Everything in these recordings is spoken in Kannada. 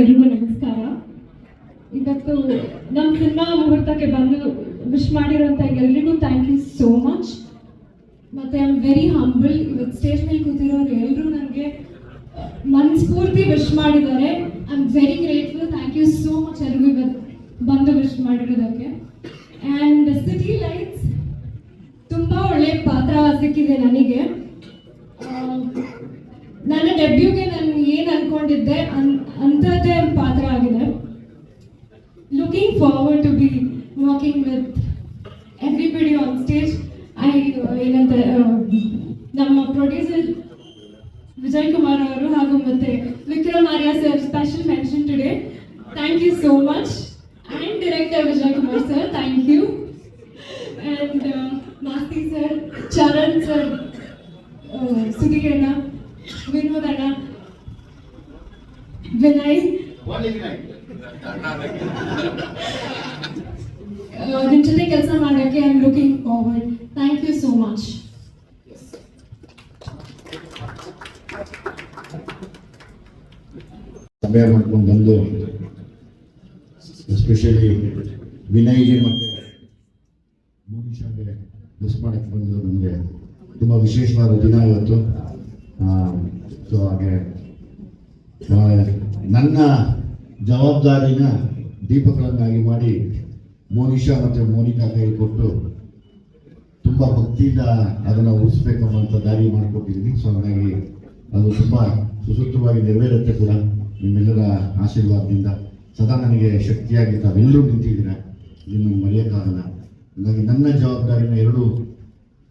ಎಲ್ರಿಗೂ ನಮಸ್ಕಾರ. ಇವತ್ತು ನಮ್ಮ ಸಿನಿಮಾ ಮುಹೂರ್ತಕ್ಕೆ ಬಂದು ವಿಶ್ ಮಾಡಿರೋಂಥ ಎಲ್ರಿಗೂ ಥ್ಯಾಂಕ್ ಯು ಸೋ ಮಚ್ ಮತ್ತೆ ಐ ಆಮ್ ವೆರಿ ಹಂಬಲ್ ಇವತ್ತು ಸ್ಟೇಜ್ ಮೇಲೆ ಕೂತಿರೋರು ಎಲ್ಲರೂ ನನಗೆ ಮನಸ್ಫೂರ್ತಿ ವಿಶ್ ಮಾಡಿದ್ದಾರೆ. I am very grateful thank you so much ಎಲ್ರಿಗೂ ಇವತ್ತು ಬಂದು ವಿಶ್ ಮಾಡಿರೋದಕ್ಕೆ. ಆ್ಯಂಡ್ ಸಿಟಿ ಲೈಟ್ಸ್ ತುಂಬ ಒಳ್ಳೆ ಪಾತ್ರ ಸಿಕ್ಕಿದೆ ನನಗೆ. ನನ್ನ ಡೆಬ್ಯೂಗೆ ನಾನು ಏನು ಅನ್ಕೊಂಡಿದ್ದೆ ಅನ್ ಅಂಥದ್ದೇ ಒಂದು ಪಾತ್ರ ಆಗಿದೆ. Looking forward to be walking with everybody on stage I ಏನಂತ ನಮ್ಮ ಪ್ರೊಡ್ಯೂಸರ್ ವಿಜಯ್ ಕುಮಾರ್ ಅವರು ಹಾಗೂ ಮತ್ತೆ Vikram Arya sir special mention today thank you so much and director Vijay Kumar sir thank you and Masti sir Charan sir Sudhir ಅಣ್ಣ ವಿನೋದ್ ಅಣ್ಣ ವಿನಯ್ ನಿಮ್ಮ ಜೊತೆ ಕೆಲಸ ಮಾಡೋಕ್ಕೆ I am looking forward thank you so much ಸಮಯ ಮಾಡ್ಕೊಂಡು ಬಂದು ಎಸ್ಪೆಷಲಿ ವಿನಯ್ಗೆ ಮತ್ತು ಮೋನಿಷಾಗೆ ಮಿಸ್ ಮಾಡಕ್ಕೆ ಬಂದು ನಮಗೆ ತುಂಬ ವಿಶೇಷವಾದ ದಿನ ಇವತ್ತು. ಸೊ ಹಾಗೆ ನನ್ನ ಜವಾಬ್ದಾರಿನ ದೀಪಗಳನ್ನಾಗಿ ಮಾಡಿ ಮೋನಿಷಾ ಮತ್ತು ಮೋನಿಕಾ ಕೈ ಕೊಟ್ಟು ತುಂಬ ಭಕ್ತಿಯಿಂದ ಅದನ್ನು ಉಳಿಸ್ಬೇಕಂಬಂತ ದಾರಿ ಮಾಡಿಕೊಟ್ಟಿದ್ದೀನಿ. ಸೊ ಹಾಗಾಗಿ ಅದು ತುಂಬ ಸುಸೂತ್ರವಾಗಿ ನೆರವೇರುತ್ತೆ ಕೂಡ ನಿಮ್ಮೆಲ್ಲರ ಆಶೀರ್ವಾದದಿಂದ. ಸದಾ ನನಗೆ ಶಕ್ತಿಯಾಗಿ ತಾವೆಲ್ಲರೂ ನಿಂತಿದ್ದೀರ. ಇದನ್ನು ಮರೆಯೋಕ್ಕಾಗಲ್ಲ ಹಾಗಾಗಿ ನನ್ನ ಜವಾಬ್ದಾರಿನ ಎರಡು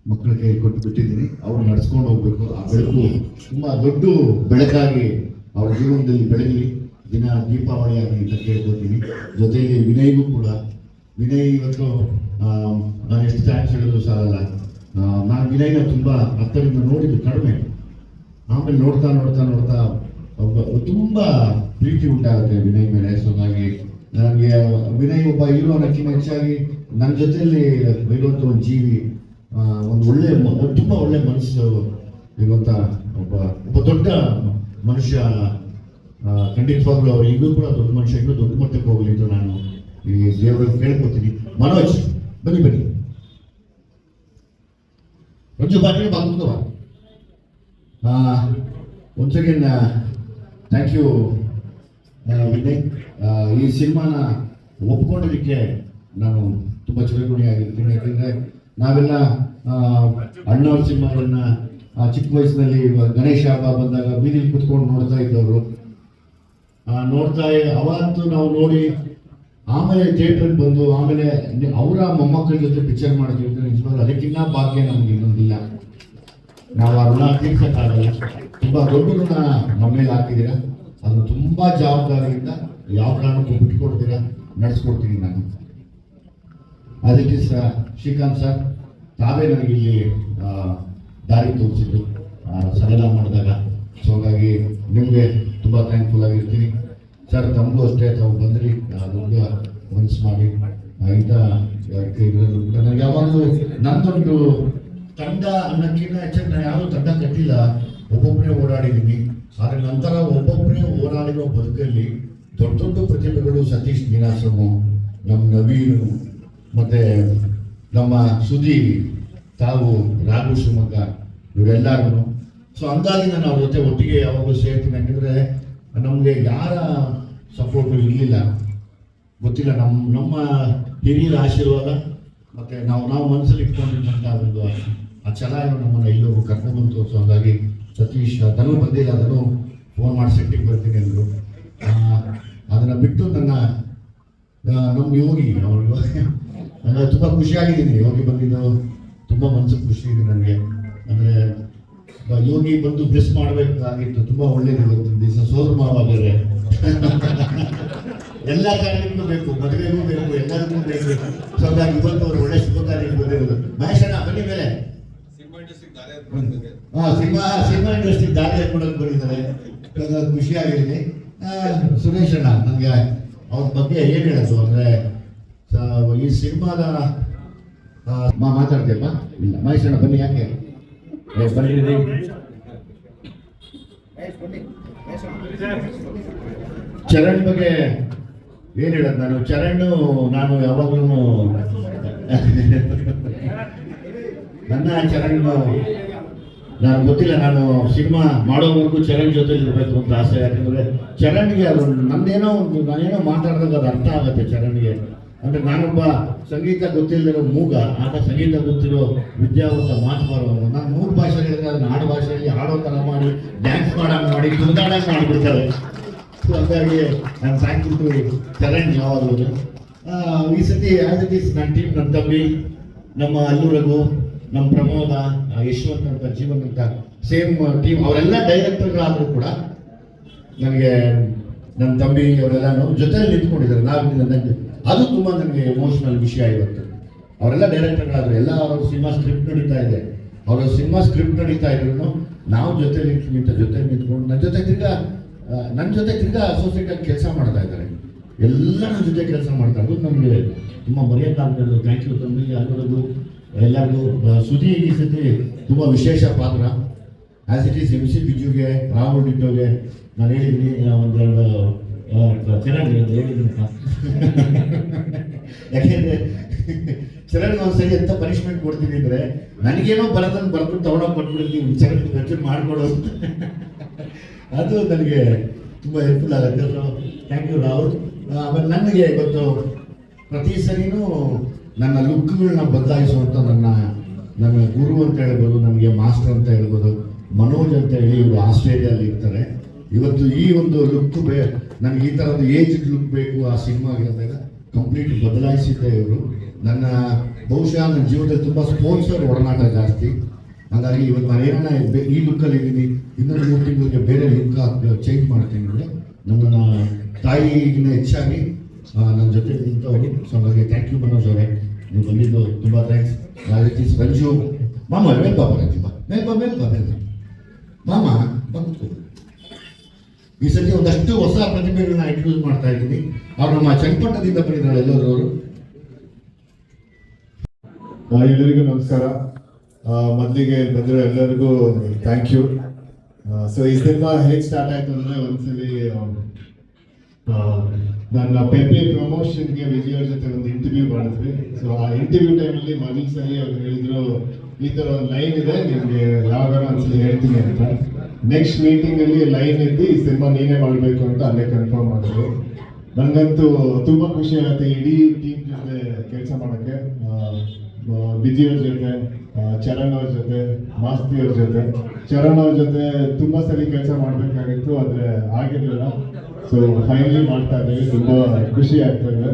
ಮಕ್ಕಳ ಕೈ ಕೊಟ್ಟು ಬಿಟ್ಟಿದ್ದೀನಿ. ಅವ್ರು ನಡ್ಸ್ಕೊಂಡು ಹೋಗ್ಬೇಕು. ಆ ಬೆಳಕು ತುಂಬ ದೊಡ್ಡ ಬೆಳಕಾಗಿ ಅವ್ರ ಜೀವನದಲ್ಲಿ ಬೆಳಗಲಿ ದಿನ ದೀಪಾವಳಿ ಆಗಲಿ ಅಂತ ಕೇಳ್ಕೊತೀನಿ. ಜೊತೆಯಲ್ಲಿ ವಿನಯ್ಗೂ ಕೂಡ. ವಿನಯ್ ಇವತ್ತು ನಾನು ಎಷ್ಟು ಥ್ಯಾಂಕ್ಸ್ ಹೇಳಿದ್ರು ಸಾಲಲ್ಲ ನಾನು ವಿನಯ್ನ ತುಂಬ ಹತ್ತರಿಂದ ನೋಡಿದ್ದು ಕಡಿಮೆ. ಆಮೇಲೆ ನೋಡ್ತಾ ನೋಡ್ತಾ ನೋಡ್ತಾ ಒಬ್ಬ, ತುಂಬ ಪ್ರೀತಿ ಉಂಟಾಗುತ್ತೆ ವಿನಯ್ ಮೇಲೆ. ಸೊ ಹಾಗಾಗಿ ನನಗೆ ವಿನಯ್ ಒಬ್ಬ ಹೀರೋ ಅನ್ನೋಕ್ಕಿಂತ ಹೆಚ್ಚಾಗಿ ನನ್ನ ಜೊತೆಯಲ್ಲಿ ಇರುವಂಥ ಒಂದು ಜೀವಿ. ಒಂದು ಒಳ್ಳೆ ತುಂಬಾ ಒಳ್ಳೆ ಮನಸ್ಸು ಇರುವಂಥ ಒಬ್ಬ ಒಬ್ಬ ದೊಡ್ಡ ಮನುಷ್ಯ ಖಂಡಿತವಾಗ್ಲೂ ಅವ್ರು ಈಗಲೂ ಕೂಡ ದೊಡ್ಡ ಮನುಷ್ಯ, ಇನ್ನೂ ದೊಡ್ಡ ಮಟ್ಟಕ್ಕೆ ಹೋಗಲಿ ಅಂತ ನಾನು ಈ ದೇವರಲ್ಲಿ ಕೇಳ್ಕೊತೀನಿ. ಮನೋಜ್, ಬನ್ನಿ ಬನ್ನಿ. Ranju Patil ಬಾಗುತ್ತವ once again thank you Vinay. ಈ ಸಿನಿಮಾನ ಒಪ್ಕೊಂಡಿದ್ದಕ್ಕೆ ನಾನು ತುಂಬ ಚಿರಗುಣಿಯಾಗಿರ್ತೀನಿ ಯಾಕಂದರೆ ನಾವೆಲ್ಲ ಅಣ್ಣವ್ರ ಸಿನಿಮಾಗಳನ್ನ ಚಿಕ್ಕ ವಯಸ್ಸಿನಲ್ಲಿ ಗಣೇಶ ಹಬ್ಬ ಬಂದಾಗ ಬೀದಿಲಿ ಕುತ್ಕೊಂಡು ನೋಡ್ತಾ ಇದ್ದವರು. ನೋಡ್ತಾ ಅವತ್ತು ನಾವು ನೋಡಿ ಆಮೇಲೆ ಥಿಯೇಟ್ರಿಗೆ ಬಂದು ಆಮೇಲೆ ಅವರ ಮೊಮ್ಮಕ್ಕಳ ಜೊತೆ ಪಿಕ್ಚರ್ ಮಾಡ್ತೀವಿ ನಿಜವಾಗ್ಲೂ ಅದಕ್ಕಿಂತ ಭಾಗ್ಯ ನಮ್ಗೆ ಇನ್ನೊಂದಿಲ್ಲ. ನಾವು ಆ ಋಣ ತೀರ್ಸಕ್ಕಾಗಲ್ಲ. ತುಂಬಾ ದೊಡ್ಡ ನಮ್ಮ ಮೇಲೆ ಹಾಕಿದ್ದೀರಾ? ಅದನ್ನು ತುಂಬಾ ಜವಾಬ್ದಾರಿಯಿಂದ ಯಾವ ಕಾರಣಕ್ಕೂ ಬಿಟ್ಕೊಡ್ತೀರಾ ನಡೆಸ್ಕೊಡ್ತೀನಿ ನಾನು. ಅದಕ್ಕೆ ಸರ್ ಶ್ರೀಕಾಂತ್ ಸರ್, ತಾವೇ ನನಗೆ ಇಲ್ಲಿ ದಾರಿ ತೋರಿಸಿದ್ರು. ಸರಳ ಮಾಡಿದಾಗ. ಸೊ ಹಾಗಾಗಿ ನಿಮಗೆ ತುಂಬ ಥ್ಯಾಂಕ್ಫುಲ್ ಆಗಿರ್ತೀನಿ. ಸರ್ ತಮಗೂ ಅಷ್ಟೇ ತಾವು ಬಂದ್ರಿ. ದೊಡ್ಡ ಮನಸ್ಸು ಮಾಡಿ. ಇಂಥ ನನಗೆ ಯಾವಾಗಲೂ ನಂದೊಂದು ತಂಡ ಅನ್ನೋಕ್ಕಿಂತ ಹೆಚ್ಚಾಗಿ ನಾನು ಯಾರೂ ತಂಡ ಕಟ್ಟಿಲ್ಲ. ಒಬ್ಬೊಬ್ಬರೇ ಓಡಾಡಿದ್ದೀನಿ. ಆದರೆ ನಂತರ ಒಬ್ಬೊಬ್ಬರೇ ಓಡಾಡಿರೋ ಬದುಕಲ್ಲಿ ದೊಡ್ಡ ದೊಡ್ಡ ಪ್ರತಿಭೆಗಳು ಸತೀಶ್ ನೀನಾಶ್ರಮ ನಮ್ಮ ನವೀನು ಮತ್ತೆ ನಮ್ಮ ಸುದಿ ತಾವು ರಾಘು ಶಿವಮೊಗ್ಗ ಇವರೆಲ್ಲರೂ ಸೊ ಹಂಗಾಗಿ ನಾವು ಜೊತೆ ಒಟ್ಟಿಗೆ ಯಾವಾಗಲೂ ಸೇರ್ತೀನಿ ಯಾಕಂದರೆ ನಮಗೆ ಯಾರ ಸಪೋರ್ಟು ಇರಲಿಲ್ಲ. ಗೊತ್ತಿಲ್ಲ ನಮ್ಮ ನಮ್ಮ ಹಿರಿಯರ ಆಶೀರ್ವಾದ ಮತ್ತು ನಾವು ನಾವು ಮನಸ್ಸಲ್ಲಿ ಇಟ್ಕೊಂಡಿದ್ದಂಥ ಒಂದು ಆ ಛಲ ನಮ್ಮನ್ನು ಕರ್ಕೊಂಡು ಬಂತು. ಸೊ ಹಂಗಾಗಿ ಸತೀಶ್ ತನ್ನ ಬಂದಿಲ್ಲ ಅದನ್ನು ಫೋನ್ ಮಾಡಿ ಸೆಟ್ಟಿಗೆ ಬರ್ತೀನಿ ಅಂದರು. ಅದನ್ನು ಬಿಟ್ಟು ನನ್ನ ನಮ್ಮ ಯೋಗಿ, ಅವರು ನನಗೆ ತುಂಬ ಖುಷಿಯಾಗಿದ್ದೀನಿ ಯೋಗಿ ಬಂದಿದ್ದು. ತುಂಬ ಮನಸ್ಸು ಖುಷಿ ಇದೆ ನನಗೆ. ಅಂದರೆ ಯೋಗಿ ಬಂದು ಬ್ಲೆಸ್ ಮಾಡಬೇಕಾಗಿತ್ತು. ತುಂಬ ಒಳ್ಳೇದು ದಿವಸ. ಸೋದರ ಮಾವ ಬೇರೆ. ಎಲ್ಲ ಕಾರ್ಯಕ್ಕೂ ಬೇಕು. ಮದುವೆಗೂ ಬೇಕು. ಎಲ್ಲರಿಗೂ ಬೇಕು. ಸೊ ಹಾಗಾಗಿ ಇವತ್ತು ಅವರು ಒಳ್ಳೆ ಶುಭ ಕಾರ್ಯಕ್ಕೆ ಬಂದಿರೋದು. ಅಣ್ಣ ಬನ್ನಿ ಮೇಲೆ. ಹಾ ಸಿನಿಮಾ ಸಿನಿಮಾ ಇಂಡಸ್ಟ್ರಿ ದಾರಿ ಹಾಕೊಂಡೋಗಿ ಬಂದಿದ್ದಾರೆ. ಖುಷಿಯಾಗಿದ್ದೀನಿ ಸುರೇಶ್ ಅಣ್ಣ ನನಗೆ ಅವ್ರ ಬಗ್ಗೆ ಏನು ಹೇಳೋದು? ಅಂದರೆ ಈ ಸಿನಿಮಾದ ಮಾತಾಡ್ತೀಯಪ್ಪ ಇಲ್ಲ ಮಹೇಶ್ ಬನ್ನಿ, ಯಾಕೆ? ಬನ್ನಿ. ಚರಣ್ ಬಗ್ಗೆ ಏನು ಹೇಳೋದು ನಾನು? ಚರಣ್, ನಾನು ಯಾವಾಗಲೂ ನನ್ನ ಚರಣ್, ನಾನು ಗೊತ್ತಿಲ್ಲ, ನಾನು ಸಿನಿಮಾ ಮಾಡೋವರೆಗೂ ಚರಣ್ ಜೊತೆ ಇರಬೇಕು ಅಂತ ಆಸೆ. ಯಾಕಂದ್ರೆ ಚರಣ್ಗೆ ಅದು ನಂದೇನೋ ಒಂದು ನಾನೇನೋ ಮಾತಾಡಿದಾಗ ಅದು ಅರ್ಥ ಆಗುತ್ತೆ ಚರಣ್ಗೆ ಅಂದ್ರೆ ನಾನೊಬ್ಬ ಸಂಗೀತ ಗೊತ್ತಿಲ್ಲದಿರೋ ಮೂಗ, ಆತ ಸಂಗೀತ ಗೊತ್ತಿರೋ ವಿದ್ಯಾವಂತ ಮಾತು ನಾನು ಮೂರು ಭಾಷೆ ಹೇಳಿದ್ರೆ ಅದನ್ನ ಆಡು ಭಾಷೆಯಲ್ಲಿ ಹಾಡೋ ಥರ ಮಾಡಿ ಡ್ಯಾನ್ಸ್ ಮಾಡೋಣ ಮಾಡಿ ಕುಣಿದಾಡಂಗ್ ಮಾಡಿಬಿಡ್ತಾರೆ. ಸೊ ಹಾಗಾಗಿ ನಾನು ಸಾಕಿಬಿಟ್ಟು ಚರಣ್ ಯಾವಾಗಲೂ ಈ ಸತಿ ಆಸ್ ಇಟ್ ಈಸ್ ನನ್ನ ಟೀಮ್ ನನ್ನ ತಮ್ಮಿ ನಮ್ಮ ಅಲ್ಲು ರಘು ನಮ್ಮ ಪ್ರಮೋದ ಯಶವಂತ್ ಅಂತ ಜೀವನ್ ಅಂತ ಸೇಮ್ ಟೀಮ್ ಅವರೆಲ್ಲ ಡೈರೆಕ್ಟರ್ಗಳಾದರೂ ಕೂಡ ನನಗೆ ನನ್ನ ತಂಬಿ ಅವರೆಲ್ಲ ಜೊತೆಯಲ್ಲಿ ನಿಂತ್ಕೊಂಡಿದ್ದಾರೆ. ನಾವು ಅದು ತುಂಬ ನನಗೆ ಎಮೋಷನಲ್ ವಿಷಯ ಇವತ್ತು ಅವರೆಲ್ಲ ಡೈರೆಕ್ಟರ್ಗಳಾದ್ರು ಎಲ್ಲ ಅವರ ಸಿನಿಮಾ ಸ್ಕ್ರಿಪ್ಟ್ ನಡೀತಾ ಇದೆ. ಅವರ ಸಿನಿಮಾ ಸ್ಕ್ರಿಪ್ಟ್ ನಡೀತಾ ಇದ್ರು ನಾವು ಜೊತೆ ನಿಂತು ಜೊತೆ ನಿಂತ್ಕೊಂಡು ನನ್ನ ಜೊತೆ ತಿರ್ಗಾ ನನ್ನ ಜೊತೆ ತಿರ್ಗಾ ಅಸೋಸಿಯೇಟಾಗಿ ಕೆಲಸ ಮಾಡ್ತಾ ಇದ್ದಾರೆ. ಎಲ್ಲ ನನ್ನ ಜೊತೆ ಕೆಲಸ ಮಾಡ್ತಾ ಇರೋದು ನಮಗೆ ತುಂಬ ಮರ್ಯಾದೆ ಆಗ್ತದೆ ಥ್ಯಾಂಕ್ ಯು ತಮ್ಮಿಗೆ ಆಗಿರೋದು ಎಲ್ಲರಿಗೂ ಸುದಿ ಈ ಸತಿ ತುಂಬ ವಿಶೇಷ ಪಾತ್ರ. As it is M C ಬಿಜುಗೆ Rahul ಡಿಟ್ಟೋಗೆ ನಾನು ಹೇಳಿದ್ದೀನಿ ಒಂದೆರಡು ಚೆನ್ನಾಗಿ ಹೇಳಿದ್ದೀನಿ ಯಾಕೆಂದ್ರೆ ಚರಣ್ ಒಂದ್ಸರಿ ಎಂತ ಪನಿಷ್ಮೆಂಟ್ ಕೊಡ್ತೀನಿ ಅಂದ್ರೆ ನನಗೇನೋ ಬರೋದನ್ನು ಬರ್ಕೊಂಡು ತಗೊಂಡೋಗಿ ಕೊಟ್ಬಿಡ್ತೀನಿ ಚರಣ್ ಖರ್ಚು ಮಾಡ್ಕೊಡೋದು ಅದು ನನಗೆ ತುಂಬ ಹೆಲ್ಪ್ಫುಲ್ ಆಗುತ್ತೆ. Thank you Rahul. ಆಮೇಲೆ ನನಗೆ ಇವತ್ತು ಪ್ರತಿ ಸರಿನೂ ನನ್ನ ಲುಕ್ಗಳನ್ನ ಬದಲಾಯಿಸುವಂಥ ನನ್ನ ನನ್ನ ಗುರು ಅಂತ ಹೇಳ್ಬೋದು, ನನಗೆ ಮಾಸ್ಟರ್ ಅಂತ ಹೇಳ್ಬೋದು, ಮನೋಜ್ ಅಂತ ಹೇಳಿ ಇವರು ಆಸ್ಟ್ರೇಲಿಯಲ್ಲಿ ಇರ್ತಾರೆ. ಇವತ್ತು ಈ ಒಂದು ಲುಕ್ ಬೇ ನನಗೆ ಈ ಥರದ ಏಜ್ ಲುಕ್ ಬೇಕು ಆ ಸಿನಿಮಾಗೆ ಕಂಪ್ಲೀಟ್ ಬದಲಾಯಿಸಿದ್ದೆ ಇವರು. ನನ್ನ ಬಹುಶಃ ನನ್ನ ಜೀವನದಲ್ಲಿ ತುಂಬ ಸ್ಪೋನ್ಸರ್ ಒಡನಾಟ ಜಾಸ್ತಿ. ಹಾಗಾಗಿ ಇವತ್ತು ನಾನು ಏನನ್ನ ಈ ಲುಕ್ಕಲ್ಲಿ ಇದ್ದೀನಿ. ಇನ್ನೊಂದು ಮೂರು ತಿಂಗಳಿಗೆ ಬೇರೆ ಲುಕ್ ಚೇಂಜ್ ಮಾಡ್ತೀನಿ ಅಂದರೆ ನನ್ನ ತಾಯಿಗಿನ್ನ ಹೆಚ್ಚಾಗಿ ನನ್ನ ಜೊತೆ ನಿಂತವರು ಸೊ ಹಾಗಾಗಿ ಥ್ಯಾಂಕ್ ಯು ಮನೋಜ್ ಅವರೇ. ನೀವು ಬಂದಿದ್ದು ತುಂಬ ಥ್ಯಾಂಕ್ಸ್ ರೀತಿ ರಂಜು. ಮಾಮ ಮೇಲ್ ಬಾಬಾ ರಂಜು, ಬಾ. ಮೇಲ್ ಬಾ ಮೇಲ್ ಬಾ ಮೇಲ್ ಬಾ ಮಾಮ ಈ ಒಂದಷ್ಟು ಹೊಸ ಪ್ರತಿಭೆಗಳನ್ನ ಇಂಟ್ರೊಡ್ಯೂಸ್ ಮಾಡ್ತಾ ಇದ್ದೀನಿ. ಅವ್ರು ನಮ್ಮ ಚನ್ನಪಟ್ಟಣದಿಂದ ಬಂದಿದ್ದಾರೆ ಎಲ್ಲರೂ ಅವರು. ಎಲ್ಲರಿಗೂ ನಮಸ್ಕಾರ. ಮೊದಲಿಗೆ ಬಂದಿರೋ ಎಲ್ಲರಿಗೂ ಥ್ಯಾಂಕ್ ಯು ಸೊ ಈ ಸಿನಿಮಾ ಹೇಗೆ ಸ್ಟಾರ್ಟ್ ಆಯ್ತು ಅಂದರೆ ಒಂದ್ಸಲಿ ನನ್ನ ಪೆಪೆ ಪ್ರಮೋಷನ್ಗೆ ವಿಜಯ್ ಅವ್ರ ಜೊತೆ ಒಂದು ಇಂಟರ್ವ್ಯೂ ಮಾಡಿದ್ವಿ. ಸೊ ಆ ಇಂಟರ್ವ್ಯೂ ಟೈಮಲ್ಲಿ ಮೊದಲ ಅವ್ರು ಹೇಳಿದ್ರು, ಈ ಥರ ಒಂದು ಲೈನ್ ಇದೆ, ನಿಮಗೆ ಯಾವಾಗ ಒಂದ್ಸಲಿ ಹೇಳ್ತೀನಿ ಅಂತ. ನೆಕ್ಸ್ಟ್ ಮೀಟಿಂಗ್ ಅಲ್ಲಿ ಲೈನ್ ಇದ್ದು ಈ ಸಿನಿಮಾ ನೀನೇ ಮಾಡಬೇಕು ಅಂತ ಅಲ್ಲೇ ಕನ್ಫರ್ಮ್ ಮಾಡಿದ್ರು. ನನಗಂತೂ ತುಂಬಾ ಖುಷಿ ಆಗುತ್ತೆ ಇಡೀ ಟೀಮ್ ಜೊತೆ ಕೆಲಸ ಮಾಡೋಕ್ಕೆ. ಬಿಜಿಯವ್ರ ಜೊತೆ ಚರಣ್ ಅವ್ರ ಜೊತೆ, ಮಾಸ್ತಿ ಅವ್ರ ಜೊತೆ. ಚರಣ್ ಅವ್ರ ಜೊತೆ ತುಂಬಾ ಸರಿ ಕೆಲಸ ಮಾಡ್ಬೇಕಾಗಿತ್ತು, ಆದ್ರೆ ಆಗಿರ್ಲಿಲ್ಲ. ಸೊ ಫೈನಲಿ ಮಾಡ್ತಾ ಇದ್ದೀವಿ. ತುಂಬಾ ಖುಷಿ ಆಗ್ತಾ ಇದೆ.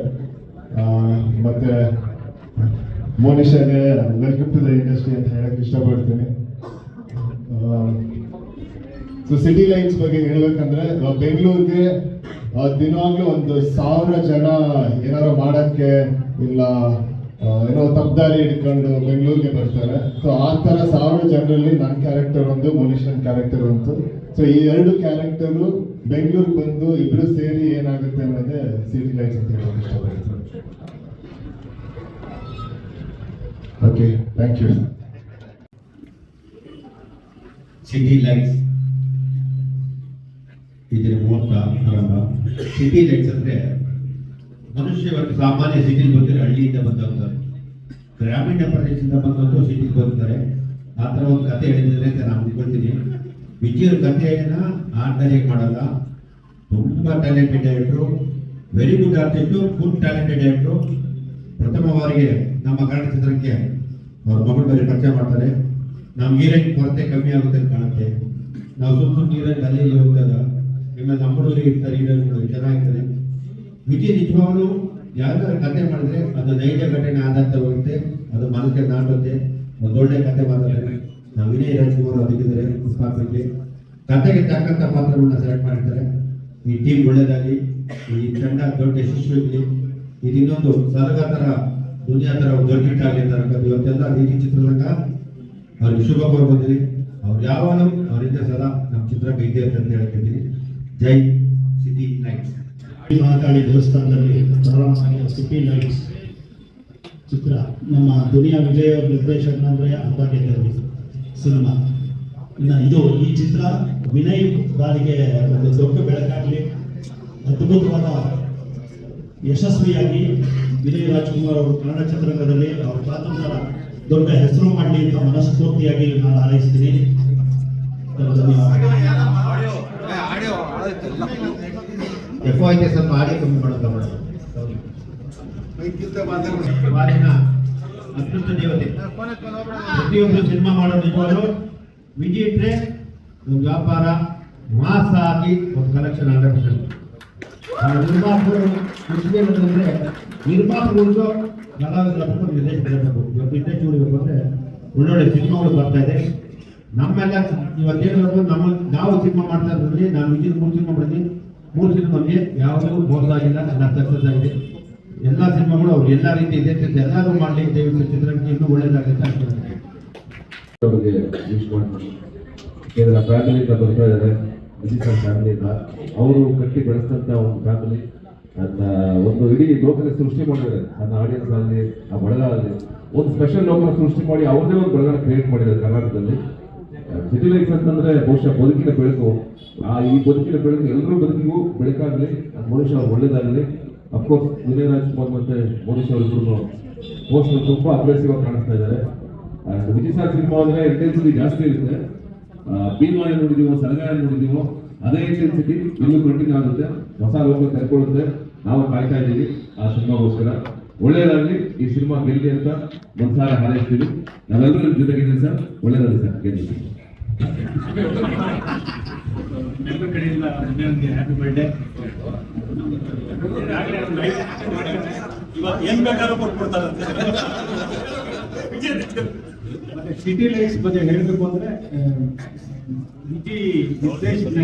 ಮತ್ತೆ ಮೋನಿಶಾಗೆ ವೆಲ್ಕಮ್ ಟು ದ ಇಂಡಸ್ಟ್ರಿ ಅಂತ ಹೇಳಕ್ ಇಷ್ಟಪಡ್ತೀನಿ. ಸೊ ಸಿಟಿ ಲೈನ್ಸ್ ಬಗ್ಗೆ ಹೇಳ್ಬೇಕಂದ್ರೆ ಬೆಂಗಳೂರಿಗೆ ದಿನಾಗ್ಲೂ ಒಂದು ಸಾವಿರ ಜನ ಏನಾರು ಮಾಡಕ್ಕೆ ಇಲ್ಲ ಏನೋ ತಪ್ಪದಾರಿ ಹಿಡ್ಕೊಂಡು ಬೆಂಗಳೂರಿಗೆ ಬರ್ತಾರೆ. ಸೊ ಆ ಥರ ಸಾವಿರ ಜನರಲ್ಲಿ ನನ್ನ ಕ್ಯಾರೆಕ್ಟರ್ ಒಂದು ಮನುಷ್ಯನ್ ಕ್ಯಾರೆಕ್ಟರ್ ಒಂದು. ಸೊ ಈ ಎರಡು ಕ್ಯಾರೆಕ್ಟರು ಬೆಂಗಳೂರಿಗೆ ಬಂದು ಇಬ್ಬರು ಸೇರಿ ಏನಾಗುತ್ತೆ ಅನ್ನೋದೇ ಸಿಟಿ ಲೈನ್ಸ್ ಅಂತ ಹೇಳೋದು ಇಷ್ಟಪಡ್ತೀನಿ. Okay thank you city lights city lights ಅಂದ್ರೆ ಮನುಷ್ಯ ಸಾಮಾನ್ಯ ಸಿಟಿಲಿ ಬಂದರೆ ಹಳ್ಳಿಯಿಂದ ಬಂದವರು. ಗ್ರಾಮೀಣ ಪ್ರದೇಶದಿಂದ ಬಂದವರು ಸಿಟಿಗೆ ಬರ್ತಾರೆ ಆ ಥರ ಒಂದು ಕತೆ ಹೇಳಿದ್ರೆ ಅಂತ ನಾನು ಅಂದ್ಕೊಳ್ತೀನಿ. ವಿಜಯರ ಕಥೆಯನ್ನ ಆರ್ಡರಿಂಗ್ ಮಾಡಲ್ಲ. ತುಂಬ talented director very good artist good talented director ಪ್ರಥಮ ಬಾರಿಗೆ ನಮ್ಮ ಕನ್ನಡ ಚಿತ್ರಕ್ಕೆ ಅವ್ರ ಮಗಳು ಬಗ್ಗೆ ಪರಿಚಯ ಮಾಡ್ತಾರೆ. ನಮ್ಮ ಹೀರೋಯಿನ್ ಕೊರತೆ ಕಮ್ಮಿ ಆಗುತ್ತೆ ಅಂತ ಕಾಣುತ್ತೆ. ನಾವು ಸುಮ್ಮ ಸುಮ್ಮನೆ ಹೀರೋಯಿನ್ ಅಲ್ಲಿ ಹೋಗ್ದಾಗ ನಿಮ್ಮ ನಮ್ಮ ಹುಡುಗರು ಇರ್ತಾರೆ ಹೀರೋಗಳು ಚೆನ್ನಾಗಿರ್ತಾರೆ ವಿಜಯ್ ನಿಜವಾಗ್ಲು ಯಾವ್ದಾದ್ರು ಕತೆ ಮಾಡಿದ್ರೆ ಅದು ನೈಜ ಘಟನೆ ಆಧಾರಿತ ಹೋಗುತ್ತೆ, ಅದು ಮನಸ್ಸಿಗೆ ನಾಟುತ್ತೆ ಒಂದೊಳ್ಳೆ ಕತೆ ಮಾತಾಡ್ತಾರೆ. ನಾವು ವಿನಯ್ ರಾಜ್ಕುಮಾರ್ ಅದಕ್ಕಿದ್ದಾರೆ ಪುಷ್ಪಾಪಕ್ಕೆ ಕತೆಗೆ ತಕ್ಕಂಥ ಪಾತ್ರಗಳನ್ನ ಸೆಲೆಕ್ಟ್ ಮಾಡಿರ್ತಾರೆ. ಈ ಟೀಮ್ ಒಳ್ಳೇದಾಗಿ ಈ ತಂಡ ದೊಡ್ಡ ಯಶಸ್ವಿಯಾಗಲಿ ಇದು. ಇನ್ನೊಂದು ಸರಗ ತರ ದುನಿಯಾ ತರ ದೊಡ್ಡ ಹಿಟ್ ಆಗಲಿ ಅಂತ ಇವತ್ತೆಲ್ಲ ಈ ಚಿತ್ರರಂಗ ಅವ್ರಿಗೆ ಶುಭ ಕೋರ್ಬೋದಿರಿ ಅವ್ರು ಯಾವಾಗಲೂ ಅವರಿಂದ ಸದಾ ನಮ್ಮ ಚಿತ್ರಕ್ಕೆ ಇದೆ ಅಂತ ಹೇಳ್ತಿದ್ದೀನಿ ಜೈ ಸಿಟಿ ಲೈಟ್ಸ್ ಮಾತಾಡಿ ದೇವಸ್ಥಾನದಲ್ಲಿ ಪ್ರಾರಂಭ ಆಗಿರೋ ಸಿಟಿ ಲೈಟ್ಸ್ ಚಿತ್ರ ನಮ್ಮ ದುನಿಯಾ ವಿಜಯ ಅವ್ರ ನಿರ್ದೇಶನ ಅಂದರೆ ಅಂಬಾಟಿಯಲ್ಲಿ ಸಿನಿಮಾ ಇನ್ನು ಇದು ಈ ಚಿತ್ರ ವಿನಯ್ ಬಾರಿಗೆ ಒಂದು ದೊಡ್ಡ ಬೆಳಕಾಗಲಿ ಅದ್ಭುತವಾದ ಯಶಸ್ವಿಯಾಗಿ ವಿನಯ್ ರಾಜ್ಕುಮಾರ್ ಅವರು ಕನ್ನಡ ಚಿತ್ರರಂಗದಲ್ಲಿ ಅವರ ಪಾತ್ರ ದೊಡ್ಡ ಹೆಸರು ಮಾಡಲಿ ಅಂತ ಮನಸ್ಫೂರ್ತಿಯಾಗಿ ನಾನು ಹಾರೈಸ್ತೀನಿ ಧನ್ಯವಾದ ಎಫ್ ಸ್ವಲ್ಪ ಆಡಿ ಕಮ್ಮಿ ಮಾಡೋದು ವಾರಿನ ಅದೃಷ್ಟ ದೇವತೆ. ಪ್ರತಿಯೊಬ್ಬರು ಸಿನಿಮಾ ಮಾಡೋ ನಿಜವಾಗ್ಲೂ ವಿಜಿ ಇಟ್ರೆ ವ್ಯಾಪಾರ ಮಾಸ ಆಗಿ ಒಂದು ಕಲೆಕ್ಷನ್ ಹಂಡ್ರೆಡ್ ಪರ್ಸೆಂಟ್ ನಿರ್ಮಾಪಕರು ಖುಷಿ ಏನಂತಂದ್ರೆ ನಿರ್ಮಾಪಕರು ಕಲಾವಿದರ ಹತ್ರ ನಿರ್ದೇಶಕ ಇರಬೇಕು ಇವತ್ತು ಇಂಡಸ್ಟ್ರಿ ಉಳಿಬೇಕು ಅಂದ್ರೆ ಒಳ್ಳೊಳ್ಳೆ ಸಿನಿಮಾಗಳು ಬರ್ತಾ ಇದೆ. ನಮ್ಮೆಲ್ಲ ಇವತ್ತೇನು ನಮ್ಮ ನಾವು ಸಿನಿಮಾ ಮಾಡ್ತಾ ಇರೋದ್ರಲ್ಲಿ ನಾನು ವಿಜಯ್ ಮೂರು ಸಿನಿಮಾ ಮಾಡಿದ್ದೀನಿ. ಮೂರು ಸಿನಿಮಾಗೆ ಯಾವುದೂ ಮೋಸ ಆಗಿಲ್ಲ ಎಲ್ಲ ಸಕ್ಸಸ್ ಆಗಿದೆ. ಎಲ್ಲ ಸಿನಿಮಾಗಳು ಅವ್ರು ಎಲ್ಲ ರೀತಿ ಇದೆ. ಅಂತ ಎಲ್ಲರೂ ಮಾಡಲಿ, ದಯವಿಟ್ಟು ಚಿತ್ರರಂಗಕ್ಕೆ ಇನ್ನೂ ಒಳ್ಳೇದಾಗುತ್ತೆ ಅಂತ. ಅವ್ರಿಗೆ ವಿಶ್ ಮಾಡ್ತೀನಿ ಇದ್ದಾರೆ ವಿಜಿತ್ ಫ್ಯಾಮಿಲಿಯಿಂದ ಅವರು ಕಟ್ಟಿ ಬೆಳೆಸಿದಂಥ ಒಂದು ಫ್ಯಾಮಿಲಿ ಅಂತ ಒಂದು ಇಡೀ ಲೋಕನ ಸೃಷ್ಟಿ ಮಾಡಿದ್ದಾರೆ. ನನ್ನ ಆಡಿಯನ್ಸ್ ಆಗಲಿ ಆ ಬಳಗ ಆಗಲಿ ಒಂದು ಸ್ಪೆಷಲ್ ಲೋಕನ ಸೃಷ್ಟಿ ಮಾಡಿ ಅವ್ರದೇ ಒಂದು ಬಳಗನ ಕ್ರಿಯೇಟ್ ಮಾಡಿದ್ದಾರೆ ಕರ್ನಾಟಕದಲ್ಲಿ. ಸಿಟಿ ಲೈಫ್ ಅಂತಂದ್ರೆ ಬಹುಶಃ ಬದುಕಿನ ಬೆಳಕು. ಆ ಈ ಬದುಕಿನ ಬೆಳಕು ಎಲ್ಲರೂ ಬದುಕಿಗೂ ಬೆಳಕಾಗಲಿ ಮನುಷ್ಯ ಒಳ್ಳೇದಾಗಲಿ. ಅಫ್ಕೋರ್ಸ್ ವಿನಯ್ ರಾಜ್ಕುಮಾರ್ ಮತ್ತೆ ಮನುಷ್ಯ ಅವರಿಬ್ರು ಪೋಸ್ಟ್ ತುಂಬಾ ಅಗ್ರೆಸಿವ್ ಆಗಿ ಕಾಣಿಸ್ತಾ ಇದ್ದಾರೆ. ವಿಜಯ್ ಸರ್ ಸಿನಿಮಾ ಅಂದ್ರೆ ಇಂಟೆನ್ಸಿಟಿ ಜಾಸ್ತಿ ಇರುತ್ತೆ. ಭೀಮಾ ನೋಡಿದೀವೋ ಸರಗಾಯ ನೋಡಿದೀವೋ, ಅದೇ ಇಂಟೆನ್ಸಿಟಿ ಇಲ್ಲೂ ಕಂಟಿನ್ಯೂ ಆಗುತ್ತೆ. ಹೊಸ ಲೋಕ ಕರ್ಕೊಳ್ಳುತ್ತೆ ನಾವು ಕಾಯ್ತಾ ಇದ್ದೀವಿ ಆ ಸಿನಿಮಾಗೋಸ್ಕರ. ಒಳ್ಳೇದಾಗಲಿ ಈ ಸಿನಿಮಾ ಗೆಲ್ಲಿ ಅಂತ ಒಂದ್ಸಾರ ಹಾರೈಸ್ತೀವಿ. ನಾವೆಲ್ಲರೂ ಜೊತೆಗಿದ್ದೀವಿ ಸರ್. ಒಳ್ಳೇದಾಗಲಿ ಸರ್. ಗೆಲ್ಲಿ. ಎಲ್ಲ ಕಡೆಯಿಂದ ಹ್ಯಾಪಿ ಬರ್ಡೇ ಇವಾಗ ಏನ್ ಬೇಕಾದ್ರೂ ಕೊಟ್ಬಿಡ್ತಾರಂತೆ ಮತ್ತೆ ಸಿಟಿ ಲೈಫ್ ಬಗ್ಗೆ ಹೇಳಬೇಕು ಅಂದ್ರೆ ಸಿಟಿ ನಿರ್ದೇಶನ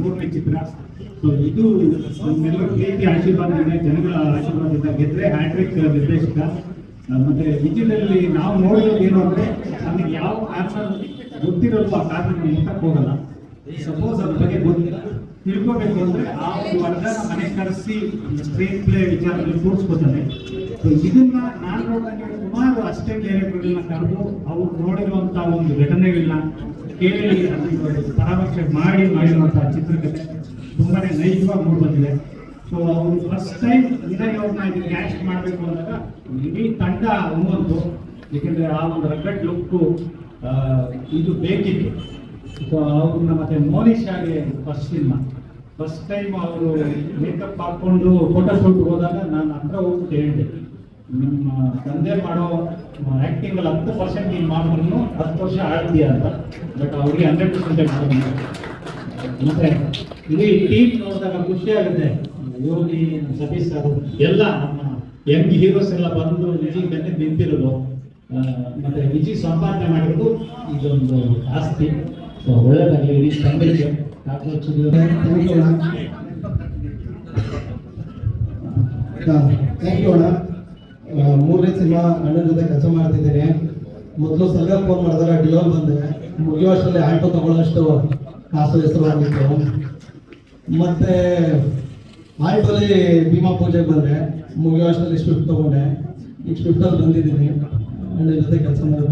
ಮೂರನೇ ಚಿತ್ರ. ಸೊ ಇದು ನಮ್ಮೆಲ್ಲರ ಪ್ರೀತಿ ಇದೆ, ಜನಗಳ ಆಶೀರ್ವಾದದಿಂದ ಗೆದ್ರೆ ಹ್ಯಾಟ್ರಿಕ್ ನಿರ್ದೇಶಕ. ಮತ್ತೆ ವಿಜಯದಲ್ಲಿ ನಾವು ನೋಡಿರೋದು ಏನು ಅಂದ್ರೆ, ನಮಗೆ ಯಾವ ಆನ್ಸರ್ ಗೊತ್ತಿರೋದು ಆ ಕಾರಣ ಮುಟ್ಟಕ್ಕೆ ಹೋಗಲ್ಲ. ಸಪೋಸ್ ಅದ್ರ ಬಗ್ಗೆ ಗೊತ್ತಿಲ್ಲ ತಿಳ್ಕೋಬೇಕು ಅಂದ್ರೆ ಆ ಒಂದು ಮನೆ ಕರೆಸಿ ಸ್ಕ್ರೀನ್ ಪ್ಲೇ ವಿಚಾರದಲ್ಲಿ ಕೂರಿಸ್ಕೊತಾನೆ. So, ಇದನ್ನ ನಾನು ನೋಡಿದಂಗೆ ಸುಮಾರು ಅಷ್ಟೇ ಡೈರೆಕ್ಟರ್ಗಳನ್ನ ಕರೆದು ಅವ್ರು ನೋಡಿರುವಂತ ಒಂದು ಘಟನೆಗಳನ್ನ ಕೇಳಿ ಪರಾಮರ್ಶೆ ಮಾಡಿ ಮಾಡಿರುವಂತಹ ಚಿತ್ರಕಥೆ ತುಂಬಾನೇ ನೈಜವಾಗಿ ಮೂಡ್ ಬಂದಿದೆ. ಸೊ ಅವರು ಫಸ್ಟ್ ಟೈಮ್ ವಿನಯ್ ಅವ್ರನ್ನ ಇದು ಕ್ಯಾಶ್ ಮಾಡಬೇಕು ಅಂದಾಗ ಇಡೀ ತಂಡ ಒಂದೊಂದು ಏಕೆಂದ್ರೆ ಆ ಒಂದು ರಗಡ್ ಲುಕ್ಕು ಇದು ಬೇಕಿತ್ತು. ಸೊ ಅವ್ರನ್ನ ಮತ್ತೆ ಮೋನಿಶ್ ಆಗಿ ಫಸ್ಟ್ ಸಿನಿಮಾ ಫಸ್ಟ್ ಟೈಮ್ ಅವರು ಮೇಕಪ್ ಹಾಕ್ಕೊಂಡು ಫೋಟೋ ಶೂಟ್ ಹೋದಾಗ ನಾನು ಹತ್ರ ಹೋಗ್ಬಿಟ್ಟು ಹೇಳಿದೆ. ನಿಮ್ಮ ತಂದೆ ಮಾಡೋ ಆಕ್ಟಿಂಗ್ ಅಲ್ಲಿ ಹತ್ತು ಪರ್ಸೆಂಟ್ ನೀನು ಮಾಡಿದ್ರು ಹತ್ತು ವರ್ಷ ಆಡ್ತೀಯ ಅಂತ. ಬಟ್ ಅವ್ರಿಗೆ ಹಂಡ್ರೆಡ್ ಪರ್ಸೆಂಟ್ ಮತ್ತೆ ಇಡೀ ಟೀಮ್ ನೋಡಿದಾಗ ಖುಷಿ ಆಗುತ್ತೆ. ಯೋಗಿ ಸತೀಶ್ ಸರ್. ಎಲ್ಲ ನಮ್ಮ ಯಂಗ್ ಹೀರೋಸ್ ಎಲ್ಲ ಬಂದು ಬೆನ್ನೆ ನಿಂತಿರೋದು. ಮತ್ತೆ ವಿಜಿ ಸಂಪಾದನೆ ಮಾಡಿರೋದು ಇದೊಂದು ಆಸ್ತಿ. ಸೊ ಒಳ್ಳೇದಾಗಲಿ ಇಡೀ ತಂಡಕ್ಕೆ. ಥ್ಯಾಂಕ್ ಯು ಅಣ್ಣ. ಮೂರನೇ ಸಿನಿಮಾ ಅಣ್ಣನ ಜೊತೆ ಕೆಲಸ ಮಾಡ್ತಿದ್ದೇನೆ. ಮೊದಲು ಸಲ ಫೋನ್ ಮಾಡಿದಾಗ ಡಿಲೋರ್ ಬಂದೆ. ಮುಗಿಯುವಷ್ಟರಲ್ಲಿ ಆಟೋ ತಗೊಳ್ಳೋಷ್ಟು ಕಾಸು ಹೆಸರು ಆಗಿತ್ತು ಮತ್ತೆ ಆಟೋಲಿ ಭೀಮಾ ಪೂಜೆಗೆ ಬಂದೆ. ಮುಗಿಯುವಷ್ಟರಲ್ಲಿ ಸ್ವಿಫ್ಟ್ ತಗೊಂಡೆ. ಈಗ ಸ್ವಿಫ್ಟಲ್ಲಿ ಬಂದಿದ್ದೀನಿ. ಅಣ್ಣನ ಜೊತೆ ಕೆಲಸ ಮಾಡೋ